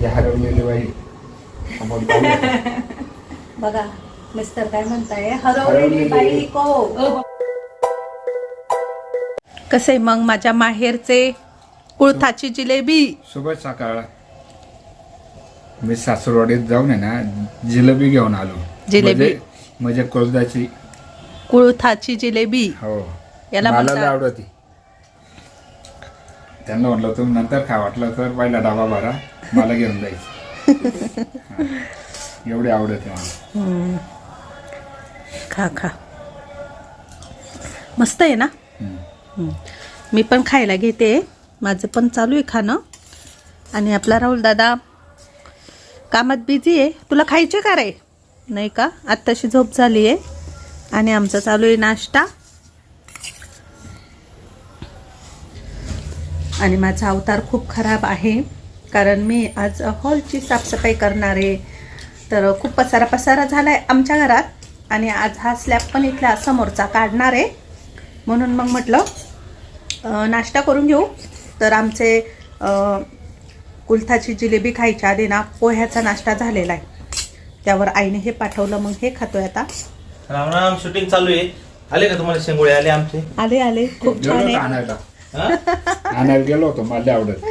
ही हरवलेली बाई. आपण पाहूया. बघा मिस्टर काय म्हणताय? हरवलेली हरवलेली बाई. को. कसे मग माझ्या माहेरचे कुळथाची जिलेबी? शुभ सकाळ मी सासूरवाडीत जाऊन आहे ना जिलेबी घेऊन आलो. जिलेबी. म्हणजे- म्हणजे कोलदाची कुळथाची जिलेबी? हो. याला मला म्हणतात- आवडती. त्यांना म्हटलं तुम्ही नंतर खा. वाटलं तर पहिला डबा भरा. मला घेऊन जायचं. एवढी आवडते मला. हम्म. खा खा. मस्त आहे ना. हम्म. मी पण खायला घेते. माझं पण चालू आहे खाणं. आणि आपला राहुल दादा कामात बिझी आहे. तुला खायचे का रे? नाही का? आत्ताशी झोप झाली आहे. आणि आमचा चालू आहे नाश्ता. आणि माझा अवतार खूप खराब आहे. कारण मी आज हॉलची साफसफाई करणार आहे. तर खूप पसारा पसारा झाला आहे आमच्या घरात आणि आज हा स्लॅब पण इथल्या समोरचा काढणार आहे. म्हणून मग म्हटलं नाश्ता करून घेऊ. तर आमचे कुल्थाची जिलेबी खायच्या आधी ना पोह्याचा नाश्ता झालेला आहे. त्यावर आईने हे पाठवलं मग हे खातोय आता. राम राम शूटिंग चालू आहे. आले का तुम्हाला शेंगोळे? आले आमचे. आले आले. खूप छान आहे. आणायला हा? गेलो होतो मला आवडत.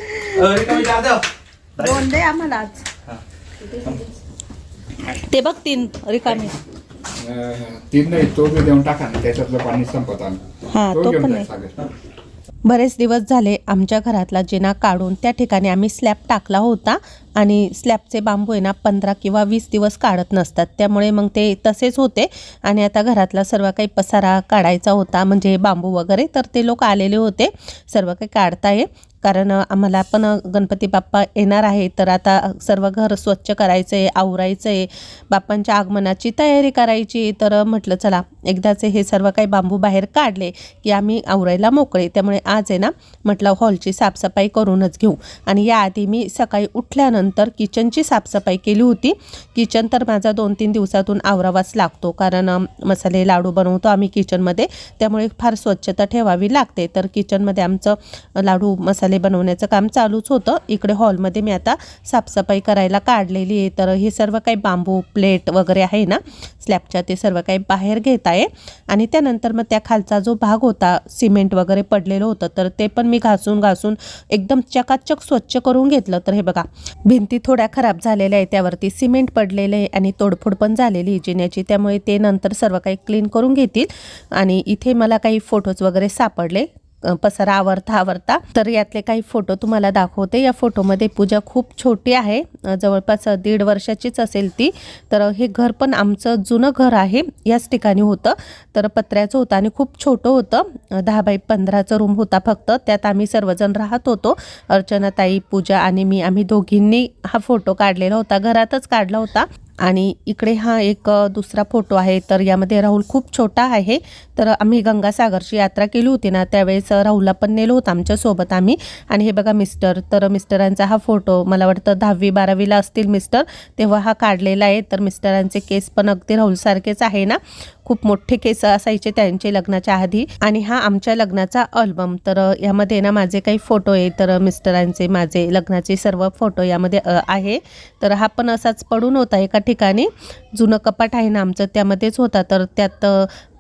दोन दे आम्हाला आज हा. ते बघ तीन रिकामी तीन नाही तो बी देऊन टाका ना त्याच्यातलं पाणी संपत आलं हा, तो घेऊन पण. सागर. बरेच दिवस झाले आमच्या घरातला जिना काढून त्या ठिकाणी आम्ही स्लॅब टाकला होता आणि स्लॅबचे बांबू आहे ना पंधरा किंवा वीस दिवस काढत नसतात. त्यामुळे मग ते तसेच होते आणि आता घरातला सर्व काही पसारा काढायचा होता म्हणजे बांबू वगैरे तर ते लोक आलेले होते. सर्व काही काढताय. कारण आम्हाला पण गणपती बाप्पा येणार आहे. तर आता सर्व घर स्वच्छ करायचं आहे आवरायचं आहे बाप्पांच्या आगमनाची तयारी करायची. तर म्हटलं चला एकदाचे हे सर्व काही बांबू बाहेर काढले की आम्ही आवरायला मोकळे. त्यामुळे आज आहे ना म्हटलं हॉलची साफसफाई करूनच घेऊ. आणि याआधी मी सकाळी उठल्यानंतर किचनची साफसफाई केली होती. किचन तर माझा दोन तीन दिवसातून आवरावाच लागतो. कारण मसाले लाडू बनवतो आम्ही किचनमध्ये. त्यामुळे फार स्वच्छता ठेवावी लागते. तर किचनमध्ये आमचं लाडू मसाले बनवण्याचं काम चालूच होतं. इकडे हॉलमध्ये मी आता साफसफाई करायला काढलेली आहे. तर हे सर्व काही बांबू प्लेट वगैरे आहे ना स्लॅबच्या ते सर्व काही बाहेर घेत आहे. आणि त्यानंतर मग त्या खालचा जो भाग होता सिमेंट वगैरे पडलेलं होतं तर ते पण मी घासून घासून एकदम चकाचक स्वच्छ करून घेतलं. तर हे बघा भिंती थोड्या खराब झालेल्या आहे त्यावरती सिमेंट पडलेलं आहे आणि तोडफोड पण झालेली आहे जिन्याची. त्यामुळे ते नंतर सर्व काही क्लीन करून घेतील. आणि इथे मला काही फोटोज वगैरे सापडले. पसारा आवरता आवरता. तर यातले काही फोटो तुम्हाला दाखवते. या फोटोमध्ये पूजा खूप छोटी आहे. जवळपास दीड वर्षाचीच असेल ती. तर हे घर पण आमचं जुनं घर आहे. याच ठिकाणी होतं. तर पत्र्याचं होतं आणि खूप छोटं होतं. दहा बाय पंधराचं रूम होता फक्त. त्यात आम्ही सर्वजण राहत होतो. अर्चनाताई पूजा आणि मी आम्ही दोघींनी हा फोटो काढलेला होता. घरातच काढला होता. आणि इकडे हा एक दुसरा फोटो आहे. तर यामध्ये राहुल खूप छोटा आहे. तर आम्ही गंगासागरची यात्रा केली होती ना त्यावेळेस राहुलला पण नेलो होतं आमच्यासोबत आम्ही. आणि हे बघा मिस्टर तर मिस्टरांचा हा फोटो मला वाटतं दहावी बारावीला असतील मिस्टर तेव्हा हा काढलेला आहे. तर मिस्टरांचे केस पण अगदी राहुलसारखेच आहे ना. खूप मोठे केस असायचे त्यांचे लग्नाच्या आधी. आणि हा आमच्या लग्नाचा अल्बम तर यामध्ये ना माझे काही फोटो आहे तर मिस्टरांचे माझे लग्नाचे सर्व फोटो यामध्ये आहे. तर हा पण असाच पडून होता एका ठिकाणी. जुनं कपाट आहे ना आमचं त्यामध्येच होता. तर त्यात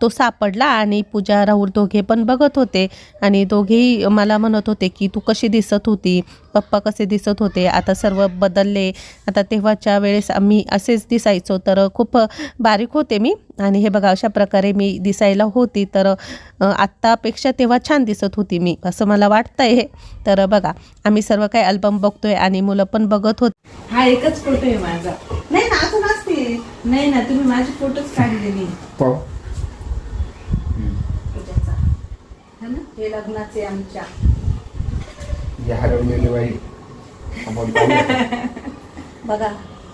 तो सापडला आणि पूजा राहुल दोघे पण बघत होते. आणि दोघेही मला म्हणत होते की तू कशी दिसत होती? पप्पा कसे दिसत होते? आता सर्व बदलले. आता तेव्हाच्या वेळेस आम्ही असेच दिसायचो. तर खूप बारीक होते मी. आणि हे बघा अशा प्रकारे मी दिसायला होती. तर आत्तापेक्षा तेव्हा छान दिसत होती मी असं मला वाटतंय. तर बघा आम्ही सर्व काही अल्बम बघतोय आणि मुलं पण बघत होते हा एकच फोटो आहे माझा. नाही ना अजून असतील. नाही ना तुम्ही माझे फोटोच काढलेली पाहू पूजाचा है हे लग्नाचे आमच्या. ही हरवलेली बाई. आपण पाहूया. बघा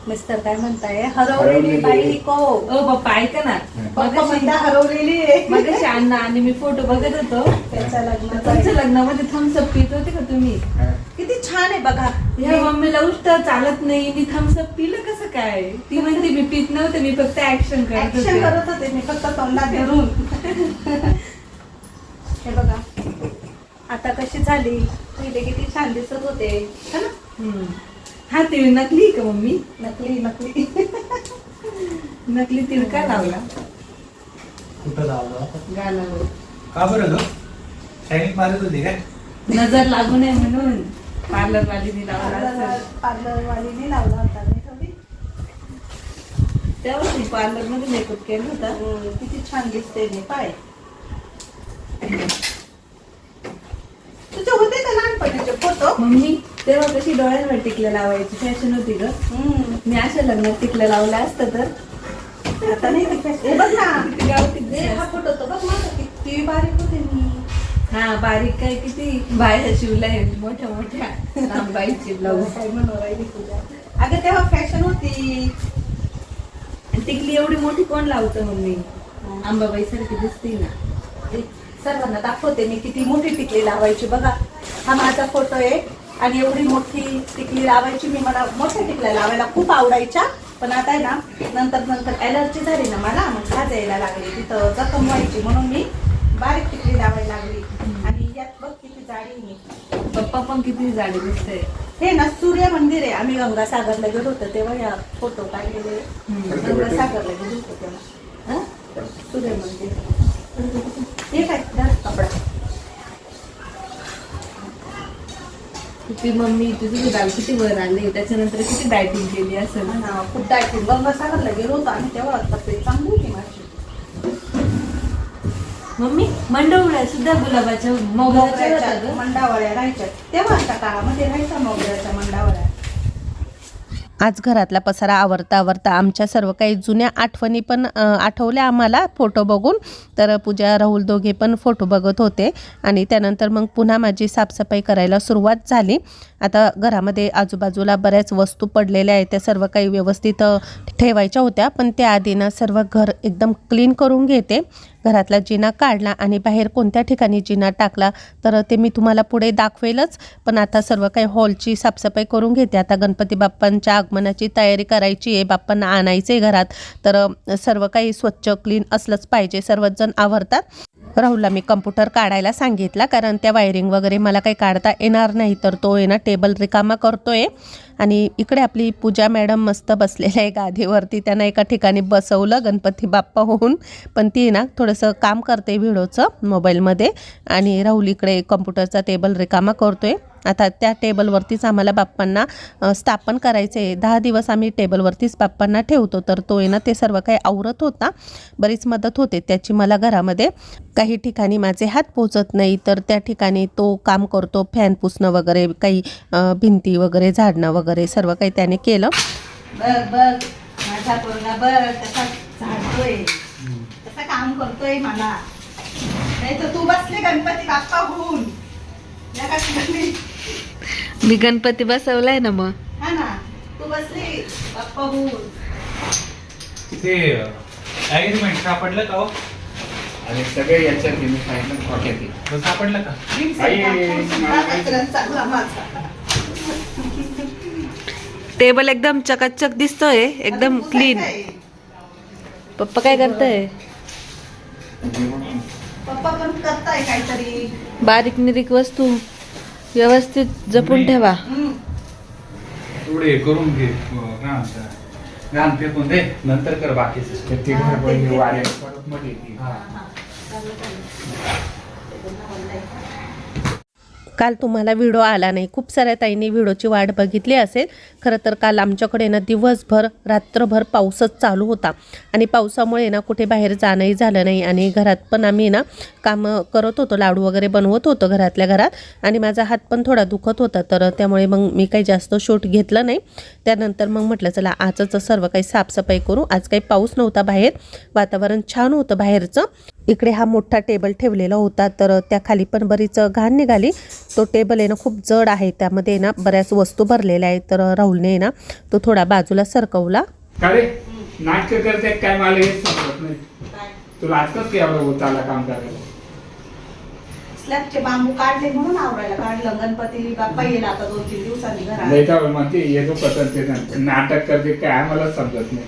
मिस्टर काय म्हणताय? हरवलेली हरवलेली. बाई को. ओ पप्पा ऐका ना. पप्पा मगाशी म्हणता हरवलेली आहे. मगाशी अण्णा आणि मी फोटो बघत होतो. त्याच्या लग्नाचा तुमच्या लग्नामध्ये थम्सअप पित होते का तुम्ही? हा. किती छान आहे बघा. ह्या मम्मीला उष्ट चालत नाही. मी थम्सअप पिलं कसं काय? ती म्हणते मी पित नव्हते मी फक्त ऍक्शन करत ऍक्शन होते. करत होते मी फक्त तोंडात धरून. हे बघा. आता कशी झाली? पहिले किती छान दिसत होते. है ना. हा तीळ नकली का मम्मी? नकली नकली. नकली तीळ का लावला. कुठं लावलं गालावर. का बरं ग? मारत होती काय? नजर लागू नये म्हणून. पार्लर वालीने लावला. पार्लर वालीने लावला होता मी थोडी तेव्हा ती पार्लरमध्ये मेकअप केला होता. हम्म, किती छान दिसते मी पाय तुझे होते का फोटो मम्मी तेव्हा कशी डोळ्यांवर टिकल्या लावायची फॅशन होती ग. मी अशा लग्नात टिकल्या लावल्या असतं तर. आता नाही. हे बघ ना हे फोटो तो बघ माझा किती बारीक होते मी. हा बारीक काय किती? बाहेर शिवलाय मोठ्या मोठ्या. लांबाईची ब्लाऊज काय म्हणू राहिली तुझ्या? अगं तेव्हा फॅशन होती. टिकली एवढी मोठी कोण लावतं मम्मी? आंबाबाई सारखी दिसते ना. सर्वांना दाखवते मी किती मोठी टिकली लावायची बघा. हा माझा फोटो आहे. आणि एवढी मोठी टिकली लावायची मी मला मोठ्या टिकल्या लावायला खूप आवडायच्या. पण आता आहे ना नंतर नंतर ॲलर्जी झाली ना मला मग खाज यायला लागली. तिथं जखम व्हायची म्हणून मी बारीक टिकली लावायला लागली. आणि यात बघ किती जाडी मी पप्पा पण किती जाडी दिसते. हे ना सूर्य मंदिर आहे. आम्ही गंगासागरला गेलो होतो तेव्हा या फोटो काढलेले. गंगासागरला गेलो होतो तेव्हा. हं? सूर्य मंदिर. हे काय कपडा किती मम्मी तुझी दाल किती वर आले? त्याच्यानंतर किती डायटिंग केली असेल? ना, खूप डायटिंग गंगासागरला गेलो होतो आणि तेव्हा तब्येत चांगली होती माझी. मम्मी मंडवळ्या सुद्धा गुलाबाच्या मोगऱ्याच्या. मंडावळ्या राहायच्या. तेव्हाच्या काळामध्ये राहायच्या मोगऱ्याच्या मंडावळ्या. आज घरातला पसारा आवरता आवरता आमच्या सर्व काही जुन्या आठवणी पण आठवल्या आम्हाला फोटो बघून. तर पूजा राहुल दोघे पण फोटो बघत होते आणि त्यानंतर मग पुन्हा माझी साफसफाई करायला सुरुवात झाली. आता घरामध्ये आजूबाजूला बऱ्याच वस्तू पडलेल्या आहेत त्या सर्व काही व्यवस्थित ठेवायच्या होत्या पण त्याआधी ना सर्व घर एकदम क्लीन करून घेते. घरातला जिना काढला आणि बाहेर कोणत्या ठिकाणी जिना टाकला तर ते मी तुम्हाला पुढे दाखवेलच. पण आता सर्व काही हॉलची साफसफाई करून घेते. आता गणपती बाप्पांच्या आगमनाची तयारी करायची आहे. बाप्पांना आणायचं आहे घरात. तर सर्व काही स्वच्छ क्लीन असलंच पाहिजे. सर्वच जण आवरतात. राहुलला मी कम्प्युटर काढायला सांगितला कारण त्या वायरिंग वगैरे मला काही काढता येणार नाही. तर तो आहे ना टेबल रिकामा करतोय. आणि इकडे आपली पूजा मॅडम मस्त बसलेल्या आहे गादीवरती. त्यांना एका ठिकाणी बसवलं गणपती बाप्पा होऊन. पण ती ना थोडंसं काम करते व्हिडिओचं मोबाईलमध्ये. आणि राहुल इकडे कम्प्युटरचा टेबल रिकामा करतोय. आता त्या टेबलवरतीच आम्हाला बाप्पांना स्थापन करायचं आहे दहा दिवस आम्ही टेबलवरतीच बाप्पांना ठेवतो. तर तो आहे ना ते सर्व काही आवरत होता. बरीच मदत होते त्याची मला घरामध्ये. काही ठिकाणी माझे हात पोचत नाही तर त्या ठिकाणी तो काम करतो. फॅन पुसणं वगैरे काही भिंती वगैरे झाडणं वगैरे सर्व काही त्याने केलं. बघ बघ माझा पोरगा बघ कसा झाडतोय. कसा काम करतोय मला नाही तर तू बसले गणपती बाप्पा होऊन या का मी गणपती बसवलाय ना मग. हा ना तू बसली. बाप्पा होऊन ते ॲग्रीमेंट सापडलं का हो? आणि सगळे याच्यात मी सांगितलं खोक्यात आहे. मग सापडलं का? आई, मला माहिती. चांगला माझा टेबल एकदम चकाचक दिसतोय एकदम क्लीन पप्पा काय करताय? पप्पा पण करताय काहीतरी. बारीक निरीक वस्तू. व्यवस्थित जपून ठेवा. एवढे करून घे घाण फेकून दे नंतर कर बाकीचं ते तिघं पहिले वाऱ्या परत मध्ये येते. काल तुम्हाला व्हिडिओ आला नाही. खूप साऱ्या ताईंनी व्हिडिओची वाट बघितली असेल. खरं तर काल आमच्याकडे ना दिवसभर रात्रभर पाऊसच चालू होता. आणि पावसामुळे ना कुठे बाहेर जाणंही झालं नाही. आणि घरात पण आम्ही ना कामं करत होतो लाडू वगैरे बनवत होतो घरातल्या घरात. आणि माझा हात पण थोडा दुखत होता. तर त्यामुळे मग मी काही जास्त शूट घेतलं नाही. त्यानंतर मग म्हटलं चला आजच सर्व काही साफसफाई करू. आज काही पाऊस नव्हता बाहेर. वातावरण छान होतं बाहेरचं. इकडे हा मोठा टेबल ठेवलेला होता तर त्या खाली पण बरीच घाण निघाली. तो टेबल आहे ना खूप जड आहे. त्यामध्ये ना बऱ्याच वस्तू भरलेल्या आहेत. तर राहुलने ना तो थोडा बाजूला सरकवला. का रे? नाटक करते काय मला हेच समजत नाही? तुला काम करायला? स्लॅबचे बांबू काढले म्हणून आवरायला काढलं. गणपती बाप्पा येईल आता दोन तीन दिवसांनी घरात. नाही का म्हणते येतो पसंत नाटक करते काय मला समजत नाही.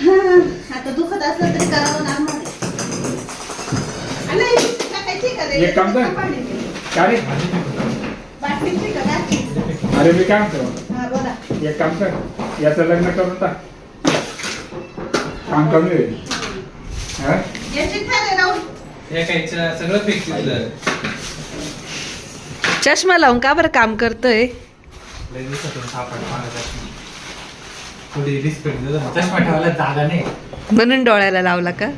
हा, आता दुखत असलं तरी करावं लागणार आहे. आणि नाही, टाकायची का रे? एक काम कर. पाणी दे. का रे बाटलीतली का काय? अरे मी हा बोला एक काम कर याचं लग्न करून टाक काम कमी होईल हा? याची हे काहीचं सगळं फिक्स चष्मा लावून का बरं काम करतोय लय दिवसातून सापड मला चष्मा ठेवायला जागा नाही. म्हणून डोळ्याला लावला का?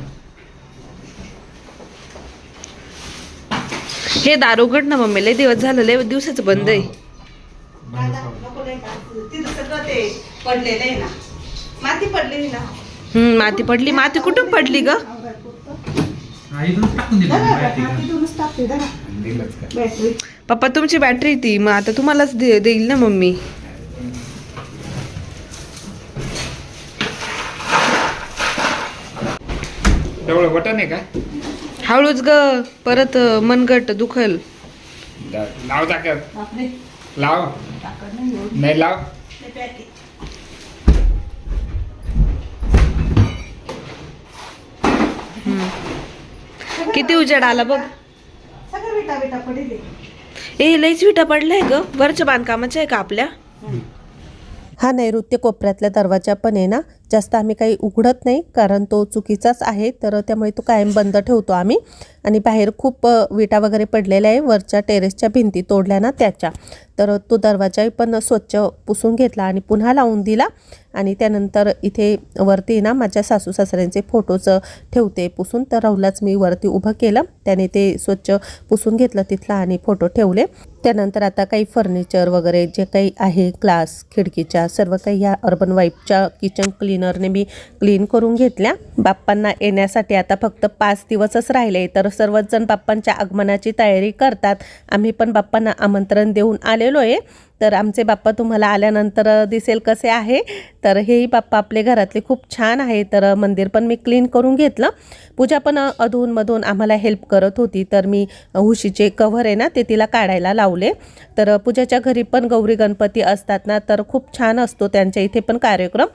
हे दारू उघड ना मम्मी लय दिवस झालं लय दिवसाचं बंद आहे. माती पडलेली ना. हम्म माती पडली. माती कुठून पडली ग? पप्पा तुमची बॅटरी ती मग आता तुम्हालाच दे- देईल ना मम्मी. बटन आहे का? हळूच ग परत मनगट दुखल. दा- लाव टाकत बापरे. लाव. नाही एवढी. नाही लाव. ते पॅकेट. किती उजेड आला बघ. सगळं विटा विटा पडेल. ए लईच विटा पडलाय ग. वरच्या बांधकामाच्या आहे का आपल्या? हा नैऋत्य कोपऱ्यातल्या दरवाजा पण आहे ना. जास्त आम्ही काही उघडत नाही कारण तो चुकीचाच आहे तर त्यामुळे तो कायम बंद ठेवतो आम्ही. आणि बाहेर खूप विटा वगैरे पडलेल्या आहे वरच्या टेरेसच्या भिंती तोडल्या ना त्याच्या. तर तो दरवाजाही पण स्वच्छ पुसून घेतला आणि पुन्हा लावून दिला. आणि त्यानंतर इथे वरती ना माझ्या सासू सासऱ्यांचे फोटोज ठेवते पुसून. तर राहुलाच मी वरती उभं केलं. त्याने ते स्वच्छ पुसून घेतलं तिथला आणि फोटो ठेवले. त्यानंतर आता काही फर्निचर वगैरे जे काही आहे ग्लास खिडकीच्या सर्व काही ह्या अर्बन वाईपच्या किचन क्लीनरने मी क्लीन करून घेतल्या. बाप्पांना येण्यासाठी आता फक्त पाच दिवसच राहिले. तर सर्वच जण बाप्पांच्या आगमनाची तयारी करतात. आम्ही पण बाप्पांना आमंत्रण देऊन आलेलो आहे. तर आमचे बाप्पा तुम्हाला आल्यानंतर दिसेल कसे आहे. तर हेही बाप्पा आपले घरातले खूप छान आहे. तर मंदिर पण मी क्लीन करून घेतलं. पूजा पण अधूनमधून आम्हाला हेल्प करत होती. तर मी उशीचे कव्हर आहे ना ते तिला काढायला लावले. तर पूजाच्या घरी पण गौरी गणपती असतात ना तर खूप छान असतो त्यांच्या इथे पण कार्यक्रम.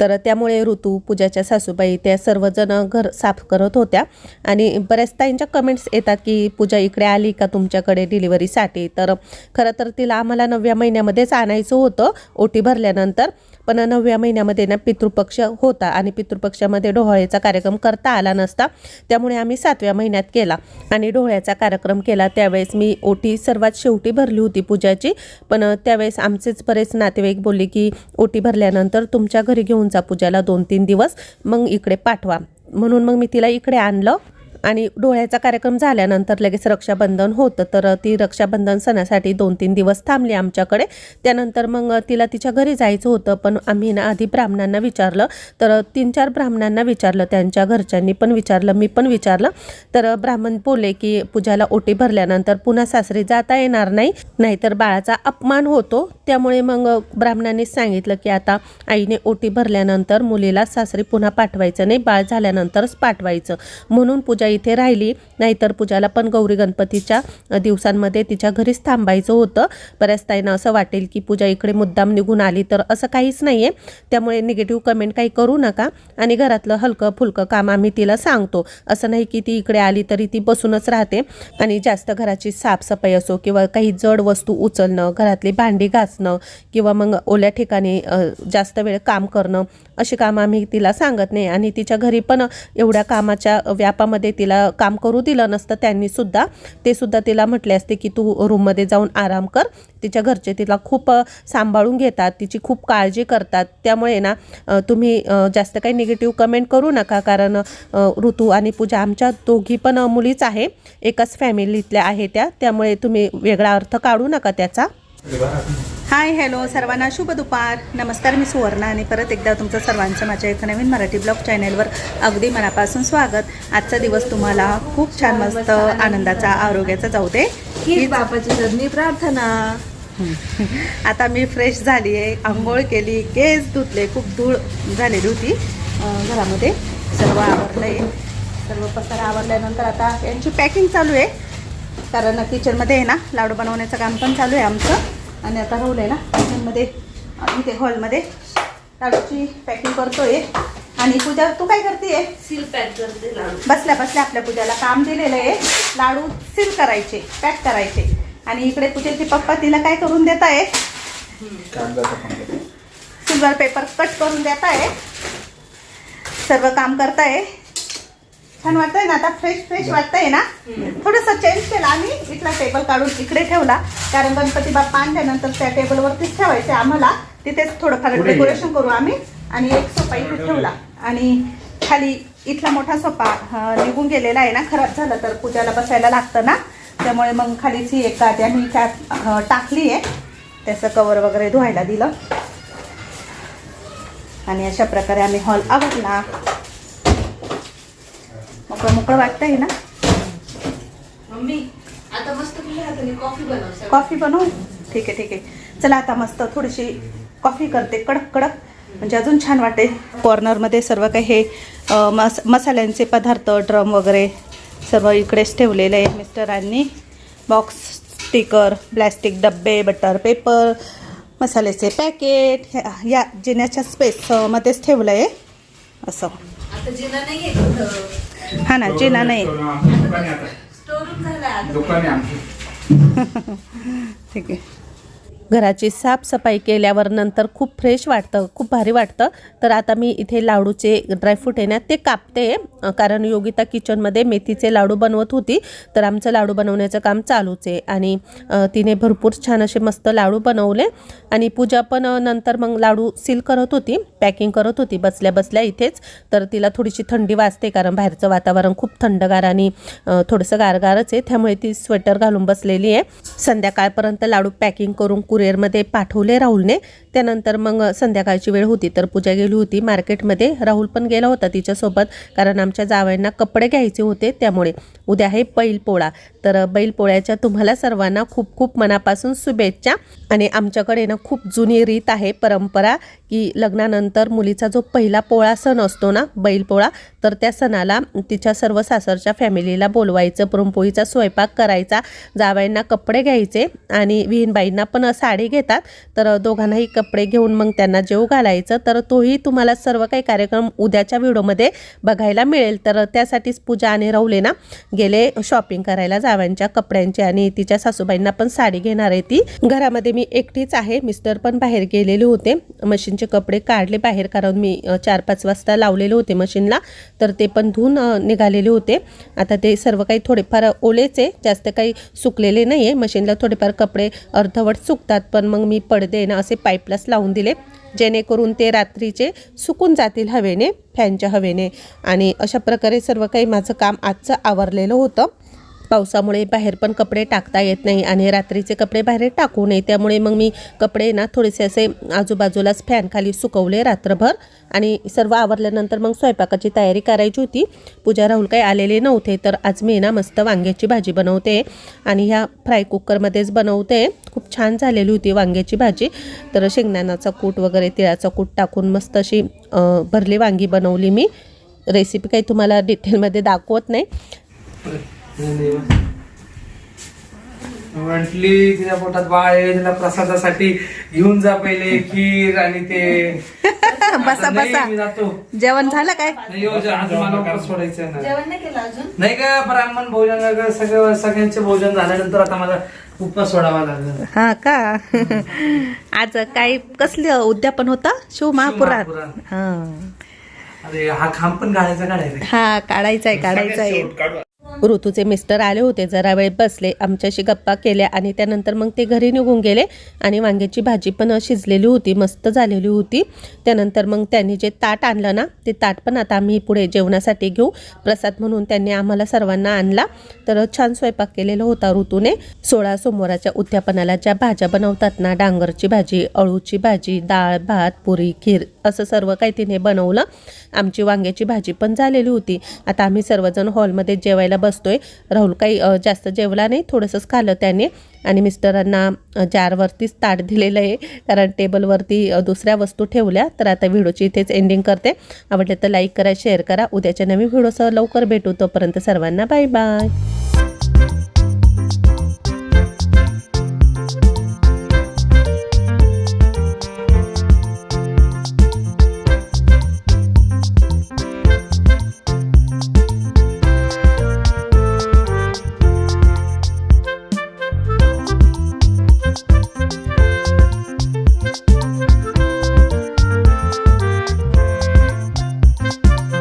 तर त्यामुळे ऋतू पूजाच्या सासूबाई त्या सर्वजण घर साफ करत होत्या. आणि बऱ्याच ताईंच्या कमेंट्स येतात की पूजा इकडे आली का तुमच्याकडे डिलिव्हरीसाठी तर खरं तर तिला आम्हाला नवव्या महिन्यामध्येच आणायचं होतं ओटी भरल्यानंतर. पण नवव्या महिन्यामध्ये ना पितृपक्ष होता आणि पितृपक्षामध्ये डोहाळ्याचा कार्यक्रम करता आला नसता त्यामुळे आम्ही सातव्या महिन्यात केला आणि डोळ्याचा कार्यक्रम केला. त्यावेळेस मी ओटी सर्वात शेवटी भरली होती पूजाची पण त्यावेळेस आमचेच बरेच नातेवाईक बोलले की ओटी भरल्यानंतर तुमच्या घरी घेऊन जा पूजाला दोन तीन दिवस मग इकडे पाठवा. म्हणून मग मी तिला इकडे आणलं. आणि डोळ्याचा कार्यक्रम झाल्यानंतर लगेच रक्षाबंधन होतं. तर ती रक्षाबंधन सणासाठी दोन तीन दिवस थांबली आमच्याकडे. त्यानंतर मग तिला तिच्या घरी जायचं होतं पण आम्ही ना आधी ब्राह्मणांना विचारलं. तर तीन चार ब्राह्मणांना विचारलं त्यांच्या घरच्यांनी पण विचारलं मी पण विचारलं. तर ब्राह्मण बोलले की पूजाला ओटी भरल्यानंतर पुन्हा सासरी जाता येणार नाही नाहीतर बाळाचा अपमान होतो. त्यामुळे मग ब्राह्मणांनीच सांगितलं की आता आईने ओटी भरल्यानंतर मुलीला सासरी पुन्हा पाठवायचं नाही बाळ झाल्यानंतरच पाठवायचं. म्हणून पूजा इथे राहिली. नाहीतर पूजाला पण गौरी गणपतीच्या दिवसांमध्ये तिच्या घरीच थांबायचं होतं. बऱ्याच ताईंना असं वाटेल की पूजा इकडे मुद्दाम निघून आली तर असं काहीच नाही आहे त्यामुळे निगेटिव्ह कमेंट काही करू नका आणि घरातलं हलकं फुलकं काम आम्ही तिला सांगतो. असं नाही की ती इकडे आली तरी ती बसूनच राहते. आणि जास्त घराची साफसफाई असो किंवा काही जड वस्तू उचलणं घरातली भांडी घासणं किंवा मग ओल्या ठिकाणी जास्त वेळ काम करणं अशी कामं आम्ही तिला सांगत नाही. आणि तिच्या घरी पण एवढ्या कामाच्या व्यापामध्ये तिला काम करू दिलं नसतं त्यांनी सुद्धा ते सुद्धा तिला म्हटले असते की तू रूममध्ये जाऊन आराम कर. तिच्या घरचे तिला खूप सांभाळून घेतात तिची खूप काळजी करतात. त्यामुळे ना तुम्ही जास्त काही निगेटिव्ह कमेंट करू नका कारण ऋतू आणि पूजा आमच्या दोघी पण मुलीच आहे. एकाच फॅमिलीतल्या आहे त्या. त्यामुळे तुम्ही वेगळा अर्थ काढू नका त्याचा. हाय हॅलो सर्वांना शुभ दुपार. नमस्कार मी सुवर्णा आणि परत एकदा तुमचं सर्वांचं माझ्या एका नवीन मराठी ब्लॉग चॅनेलवर अगदी मनापासून स्वागत. आजचा दिवस तुम्हाला खूप छान मस्त आनंदाचा आरोग्याचा जाऊ दे. बापाची प्रार्थना. आता मी फ्रेश झाली आहे आंघोळ केली केस धुतले खूप धूळ झालेली होती घरामध्ये. सर्व आवरलं आहे सर्व पसारा आवरल्यानंतर आता यांची पॅकिंग चालू आहे. कारण किचनमध्ये आहे ना लाडू बनवण्याचं काम पण चालू आहे आमचं. आणि आता राहुल आहे ना किचनमध्ये इथे हॉलमध्ये लाडूची पॅकिंग करतोय. आणि पूजा तू काय करते सील पॅक करते लाडू. बसल्या बसल्या आपल्या पूजाला काम दिलेलं आहे. लाडू सील करायचे पॅक करायचे. आणि इकडे पूजेचे पप्पा तिला काय करून देत आहे सिल्वर पेपर कट करून देत आहे सर्व काम करताय. छान वाटतंय ना आता फ्रेश फ्रेश वाटतंय ना? थोडंसं चेंज केलं आम्ही इथला टेबल काढून इकडे ठेवला. कारण गणपती बाप्पा आणल्यानंतर त्या टेबलवरतीच ठेवायचे आम्हाला. तिथेच थोडंफार डेकोरेशन करू आम्ही. आणि एक सोफा इथे ठेवला. आणि खाली इथला मोठा सोफा निघून गेलेला आहे ना खराब झाला तर पूजाला बसायला लागतं ना. त्यामुळे मग खालीच ही एक गादी आम्ही त्यात टाकली आहे. त्याचं कवर वगैरे धुवायला दिलं. आणि अशा प्रकारे आम्ही हॉल आवडला मोकळं मोकळं वाटतंय ना? मम्मी आता मस्त कॉफी बनव सर. कॉफी बनवू? ठीक आहे ठीक आहे. चला आता मस्त थोडीशी कॉफी करते कडक कडक. म्हणजे अजून छान वाटेल कॉर्नरमध्ये सर्व काही हे मस मसाल्यांचे पदार्थ ड्रम वगैरे सर्व इकडेच ठेवलेले आहे मिस्टरांनी बॉक्स स्टिकर प्लॅस्टिक डब्बे बटर पेपर मसाल्याचे पॅकेट ह्या- या जिन्याच्या स्पेसमध्येच ठेवलं आहे असं. हा ना जिना नाही दुकान आहे आता. स्टोर रूम झाला आता. दुकान आहे आमची. ठीक आहे. घराची साफसफाई केल्यावर नंतर खूप फ्रेश वाटतं खूप भारी वाटतं. तर आता मी इथे लाडूचे ड्रायफ्रूट आहे ना ते कापते. कारण योगिता किचनमध्ये मेथीचे लाडू बनवत होती. तर आमचं लाडू बनवण्याचं काम चालूच आहे. आणि तिने भरपूर छान असे मस्त लाडू बनवले. आणि पूजा पण नंतर मग लाडू सील करत होती पॅकिंग करत होती बसल्या बसल्या इथेच. तर तिला थोडीशी थंडी वाजते कारण बाहेरचं वातावरण खूप थंडगार आणि थोडंसं गारगारच आहे. त्यामुळे ती स्वेटर घालून बसलेली आहे. संध्याकाळपर्यंत लाडू पॅकिंग करून कुरिअरमध्ये पाठवले राहुलने त्यानंतर मग संध्याकाळची वेळ होती तर पूजा गेली होती. मार्केटमध्ये राहुल पण गेला होता तिच्यासोबत कारण आमच्या जावयांना कपडे घ्यायचे होते त्यामुळे. उद्या आहे बैलपोळा. तर बैलपोळ्याच्या तुम्हाला सर्वांना खूप खूप मनापासून शुभेच्छा. आणि आमच्याकडे ना खूप जुनी रीत आहे परंपरा की लग्नानंतर मुलीचा जो पहिला पोळा सण असतो ना बैलपोळा तर त्या सणाला तिच्या सर्व सासरच्या फॅमिलीला बोलवायचं पुरणपोळीचा स्वयंपाक करायचा जावयांना कपडे घ्यायचे आणि विहीनबाईंना पण साडी घेतात. तर दोघांनाही कपडे घेऊन मग त्यांना जेव घालायचं. तर तोही तुम्हाला सर्व काही कार्यक्रम उद्याच्या व्हिडिओमध्ये बघायला मिळेल. तर त्यासाठीच पूजा आणि राहुले ना गेले शॉपिंग करायला जावांच्या कपड्यांची आणि तिच्या सासूबाईंना पण साडी घेणार आहे ती. घरामध्ये मी एकटीच आहे. मिस्टर पण बाहेर गेलेले होते. मशीनचे कपडे काढले बाहेर कारण मी चार पाच वाजता लावलेले होते मशीनला. तर ते पण धुवून निघालेले होते. आता ते सर्व काही थोडेफार ओलेच आहे. जास्त काही सुकलेले नाही आहे मशीनला थोडेफार कपडे अर्धवट सुकतात. पण मग मी पडदे ना असे पाईप प्लस लावून दिले जेणेकरून ते रात्रीचे सुकून जातील हवेने फॅनच्या हवेने. आणि अशा प्रकारे सर्व काही माझं काम आजचं आवरलेलं होतं. पावसामुळे बाहेर पण कपडे टाकता येत नाही आणि रात्रीचे कपडे बाहेर टाकू नये. त्यामुळे मग मी कपडे ना थोडेसे असे आजूबाजूलाच फॅनखाली सुकवले रात्रभर. आणि सर्व आवरल्यानंतर मग स्वयंपाकाची तयारी करायची होती. पूजा राहुल काही आलेले नव्हते तर आज मी ना मस्त वांग्याची भाजी बनवते आणि ह्या फ्राय कुकरमध्येच बनवते. छान झालेली होती वांग्याची भाजी. तर शेंगदाण्याचा कूट वगैरे तिळाचा कूट टाकून मस्त अशी भरली वांगी बनवली मी. रेसिपी काही तुम्हाला डिटेलमध्ये दाखवत नाही. म्हटली तिच्या पोटात बाळ आहे तिला प्रसादासाठी घेऊन जा पहिले खीर आणि ते. बसा बसा. मी जातो. जेवण झालं काय? नाही हो, जे- आज मला उपवास सोडायचा आहे ना. जेवण नाही केलं अजून? नाही का ब्राह्मण भोजन वगैरे सगळं सगळ्यांचे भोजन झाल्यानंतर आता मला उपवास सोडावा लागेल. हा का? आज काय कसलं उद्यापन होतं? शिव महापुराण. शिवमहापुराण. हा. अरे हा खांब पण काढायचा काढायचा. हा काढायचा आहे काढायचा आहे काढू. ऋतूचे मिस्टर आले होते जरा वेळ बसले आमच्याशी गप्पा केल्या आणि त्यानंतर मग ते घरी निघून गेले आणि वांग्याची भाजी पण शिजलेली होती मस्त झालेली होती. त्यानंतर मग त्यांनी जे ताट आणलं ना ते ताट पण आता आम्ही पुढे जेवणासाठी घेऊ. प्रसाद म्हणून त्यांनी आम्हाला सर्वांना आणला. तर छान स्वयंपाक केलेला होता ऋतूने. सोळा सोमवाराच्या उद्यापनाला ज्या भाज्या बनवतात ना डांगरची भाजी अळूची भाजी डाळ भात पुरी खीर असं सर्व काही तिने बनवलं. आमची वांग्याची भाजी पण झालेली होती. आता आम्ही सर्वजण हॉलमध्ये जेवायला बसतोय राहुल काही जास्त जेवला नाही थोडंसंच खालं त्याने. आणि मिस्टरांना जारवरतीच ताट दिलेलं आहे कारण टेबलवरती दुसऱ्या वस्तू ठेवल्या. तर आता व्हिडिओची इथेच एंडिंग करते. आवडले तर लाईक करा शेअर करा. उद्याच्या नवीन व्हिडिओसह लवकर भेटू. तोपर्यंत सर्वांना बाय बाय